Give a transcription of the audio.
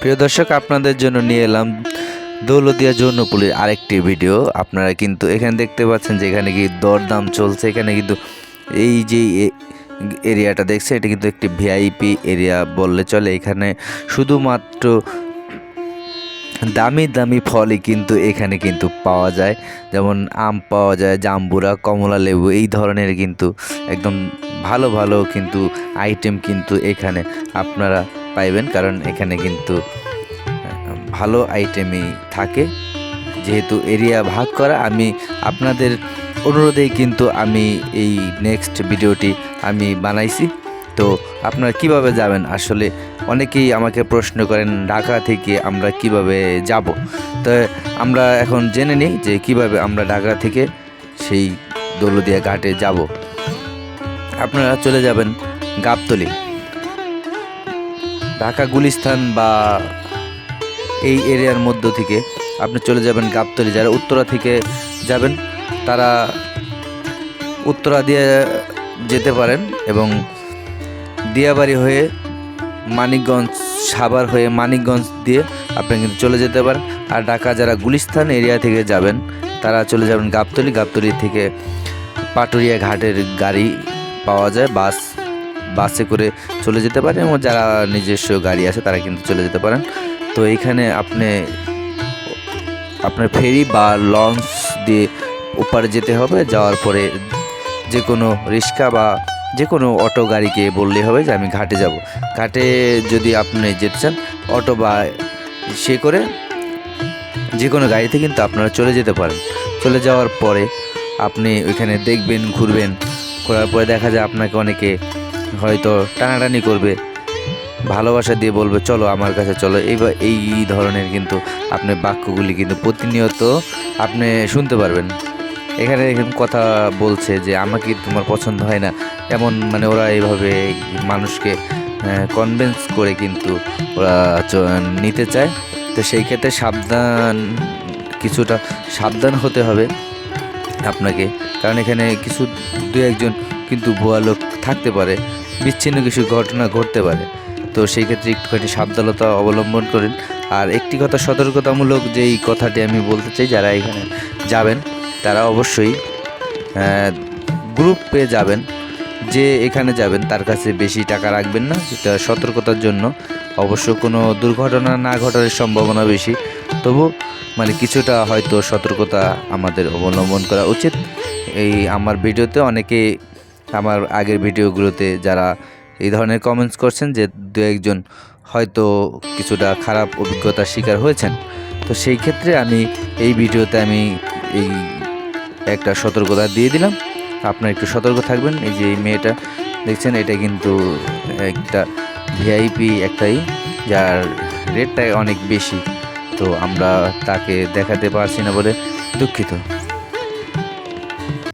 প্রিয় দর্শক, আপনাদের জন্য নিয়ে এলাম দৌলদিয়া যৌনপুলির আরেকটি ভিডিও। আপনারা কিন্তু এখানে দেখতে পাচ্ছেন যে এখানে কি দরদাম চলছে। এখানে কিন্তু এই যে এরিয়াটা দেখছে, এটা কিন্তু একটি ভিআইপি এরিয়া বললে চলে। এখানে শুধুমাত্র দামি দামি ফলই কিন্তু এখানে কিন্তু পাওয়া যায়। যেমন আম পাওয়া যায়, জাম্বুরা, কমলা লেবু, এই ধরনের কিন্তু একদম ভালো ভালো কিন্তু আইটেম কিন্তু এখানে আপনারা পাইবেন, কারণ এখানে কিন্তু ভালো আইটেমই থাকে। যেহেতু এরিয়া ভাগ করা, আমি আপনাদের অনুরোধেই কিন্তু আমি এই নেক্সট ভিডিওটি আমি বানাইছি। তো আপনারা কীভাবে যাবেন? আসলে অনেকেই আমাকে প্রশ্ন করেন, ঢাকা থেকে আমরা কীভাবে যাব? তো আমরা এখন জেনে নিই যে কীভাবে আমরা ঢাকা থেকে সেই দৌলদিয়া ঘাটে যাব। আপনারা চলে যাবেন গাবতলি। ঢাকা গুলিস্তান বা এই এরিয়ার মধ্য থেকে আপনি চলে যাবেন গাবতলি। যারা উত্তরা থেকে যাবেন, তারা উত্তরা দিয়ে যেতে পারেন এবং দিয়াবাড়ি হয়ে মানিকগঞ্জ, সাভার হয়ে মানিকগঞ্জ দিয়ে আপনি কিন্তু চলে যেতে পারেন। আর ঢাকা যারা গুলিস্তান এরিয়া থেকে যাবেন, তারা চলে যাবেন গাবতলি। গাবতলি থেকে পাটুরিয়া ঘাটের গাড়ি পাওয়া যায়, বাস বাসে করে চলে যেতে পারেন এবং যারা নিজস্ব গাড়ি আছে তারা কিন্তু চলে যেতে পারেন। তো এইখানে আপনি, আপনার ফেরি বা লঞ্চ দিয়ে ওপারে যেতে হবে। যাওয়ার পরে যে কোনো রিক্সা বা যে কোনো অটো গাড়িকে বললেই হবে যে আমি ঘাটে যাব। ঘাটে যদি আপনি যেতে চান, অটো বা সে করে যে কোনো গাড়িতে কিন্তু আপনারা চলে যেতে পারেন। চলে যাওয়ার পরে আপনি ওইখানে দেখবেন, ঘুরবেন। ঘোরার পরে দেখা যায় আপনাকে অনেকে হয়তো টানাটানি করবে, ভালোবাসা দিয়ে বলবে, চলো আমার কাছে চলো। এইবার এই ধরনের কিন্তু আপনি বাক্যগুলি কিন্তু প্রতিনিয়ত আপনি শুনতে পারবেন। এখানে কথা বলছে যে, আমাকে তোমার পছন্দ হয় না। এমন মানে ওরা এইভাবে মানুষকে কনভিন্স করে কিন্তু ওরা নিতে চায়। তো সেই ক্ষেত্রে সাবধান, কিছুটা সাবধান হতে হবে আপনাকে। কারণ এখানে কিছু দু একজন কিন্তু ভুয়া লোক থাকতে পারে। বিচ্ছিন্ন কিছু ঘটনা ঘটতে পারে। তো সেই ক্ষেত্রে একটুখানি সাবধানতা অবলম্বন করেন। আর একটি কথা সতর্কতামূলক যেই কথাটি আমি বলতে চাই, যারা এখানে যাবেন, তারা অবশ্যই গ্রুপ পেয়ে যাবেন যে এখানে যাবেন, তার কাছে বেশি টাকা রাখবেন না। সেটা সতর্কতার জন্য। অবশ্য কোনো দুর্ঘটনা না ঘটার সম্ভাবনা বেশি। তবু মানে কিছুটা হয়তো সতর্কতা আমাদের অবলম্বন করা উচিত। এই আমার ভিডিওতে অনেকে আমার আগের ভিডিওগুলোতে যারা এই ধরনের কমেন্টস করছেন যে দু একজন হয়তো কিছুটা খারাপ অভিজ্ঞতার শিকার হয়েছেন, তো সেই ক্ষেত্রে আমি এই ভিডিওতে আমি এই একটা সতর্কতা দিয়ে দিলাম। আপনারা একটু সতর্ক থাকবেন, এই যে এই মেয়েটা, দেখছেন এটা কিন্তু একটা ভিআইপি একটাই, যার রেটটা অনেক বেশি, তো আমরা তাকে দেখাতে পারছি না বলে দুঃখিত।